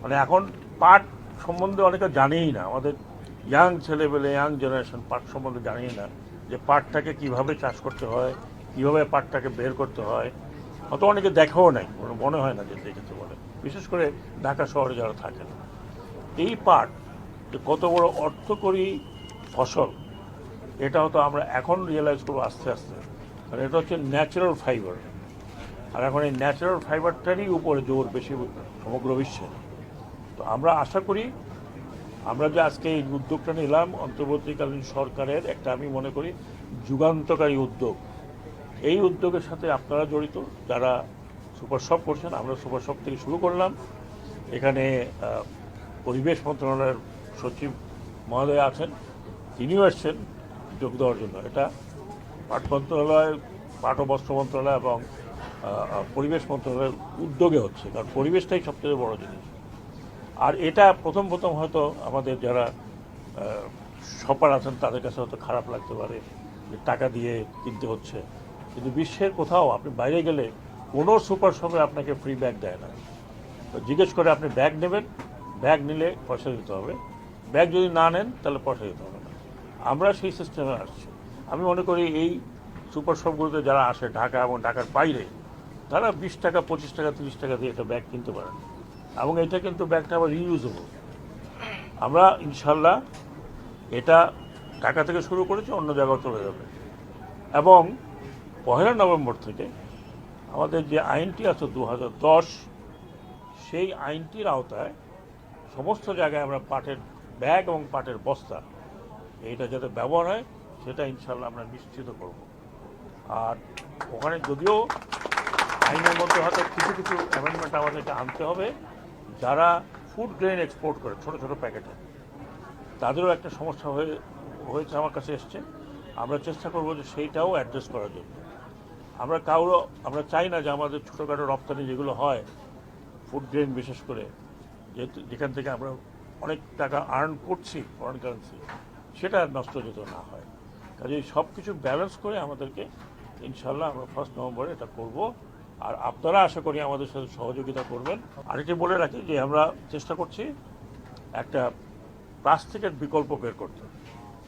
মানে এখন পাট সম্বন্ধে অনেকে জানেই না। আমাদের ইয়াং ছেলেবেলে ইয়াং জেনারেশন পাট সম্বন্ধে জানেই না যে পাটটাকে কীভাবে চাষ করতে হয়, কীভাবে পাটটাকে বের করতে হয়। অত অনেকে দেখাও নাই মনে হয় না যে দেখেছে বলে। বিশেষ করে ঢাকা শহরে যারা থাকেন। এই পাট যে কত বড় অর্থকরী ফসল এটা হয়তো আমরা এখন রিয়েলাইজ করব আস্তে আস্তে। কারণ এটা হচ্ছে ন্যাচারাল ফাইবার আর এখন এই ন্যাচারাল ফাইবারটারই উপরে জোর বেশি সমগ্র বিশ্বে। তো আমরা আশা করি আমরা যে আজকে এই উদ্যোগটা নিলাম, অন্তর্বর্তীকালীন সরকারের একটা আমি মনে করি যুগান্তকারী উদ্যোগ। এই উদ্যোগের সাথে আপনারা জড়িত, যারা সুপার শপ করছেন, আমরা সুপার শপ থেকে শুরু করলাম। এখানে পরিবেশ মন্ত্রণালয়ের সচিব মহোদয় আছেন, তিনিও এসছেন যোগ দেওয়ার জন্য। এটা পাট মন্ত্রণালয়, পাট ও বস্ত্র মন্ত্রণালয় এবং পরিবেশ মন্ত্রণালয়ের উদ্যোগে হচ্ছে, কারণ পরিবেশটাই সবচেয়ে বড় জিনিস। আর এটা প্রথম প্রথম হয়তো আমাদের যারা শপার আছেন, তাদের কাছে হয়তো খারাপ লাগতে পারে যে টাকা দিয়ে কিনতে হচ্ছে। কিন্তু বিশ্বের কোথাও আপনি বাইরে গেলে কোনো সুপার শপে আপনাকে ফ্রি ব্যাগ দেয় না। তো জিজ্ঞেস করে আপনি ব্যাগ নেবেন ব্যাগ নিলে পয়সা দিতে হবে। ব্যাগ যদি না নেন, তাহলে পয়সা দিতে হবে না। আমরা সেই সিস্টেমে আসছি। আমি মনে করি এই সুপার শপগুলোতে যারা আসে ঢাকা এবং ঢাকার বাইরে, তারা বিশ টাকা, পঁচিশ টাকা, তিরিশ টাকা দিয়ে একটা ব্যাগ কিনতে পারেন এবং এটা কিন্তু ব্যাগটা আবার রিউজেবল আমরা ইনশাল্লাহ এটা ঢাকা থেকে শুরু করেছি, অন্য জায়গায় চলে যাবে। এবং পহেলা নভেম্বর থেকে আমাদের যে আইনটি আছে দু হাজার দশ, সেই আইনটির আওতায় সমস্ত জায়গায় আমরা পাটের ব্যাগ এবং পাটের বস্তা, এইটা যাতে ব্যবহার হয়, সেটা ইনশাল্লাহ আমরা নিশ্চিত করব। আর ওখানে যদিও আইনের মধ্যে হয়তো কিছু কিছু অ্যামেন্ডমেন্ট আমাদেরকে আনতে হবে যারা ফুড গ্রেন এক্সপোর্ট করে, ছোট ছোট প্যাকেটে, তাদেরও একটা সমস্যা হয়ে, হয়েছে আমার কাছে এসছে। আমরা চেষ্টা করব যে সেইটাও অ্যাড্রেস করার জন্য। আমরা কারও আমরা চাই না যে আমাদের ছোটোখাটো রপ্তানি যেগুলো হয় ফুড গ্রেন বিশেষ করে, যেহেতু যেখান থেকে আমরা অনেক টাকা আর্ন করছি ফরেন কারেন্সি সেটা নষ্ট যেত না হয়। কাজে সব কিছু ব্যালেন্স করে আমাদেরকে ইনশাল্লাহ আমরা ফার্স্ট নভেম্বরে এটা করব। আর আপনারা আশা করি আমাদের সাথে সহযোগিতা করবেন। আরেকটি বলে রাখি যে আমরা চেষ্টা করছি একটা প্লাস্টিকের বিকল্প বের করতে।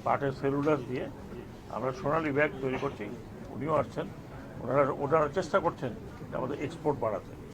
পাটের সেলুলার দিয়ে আমরা সোনালি ব্যাগ তৈরি করছি। উনিও আসছেন। ওনারা ওনারা চেষ্টা করছেন আমাদের এক্সপোর্ট বাড়াতে।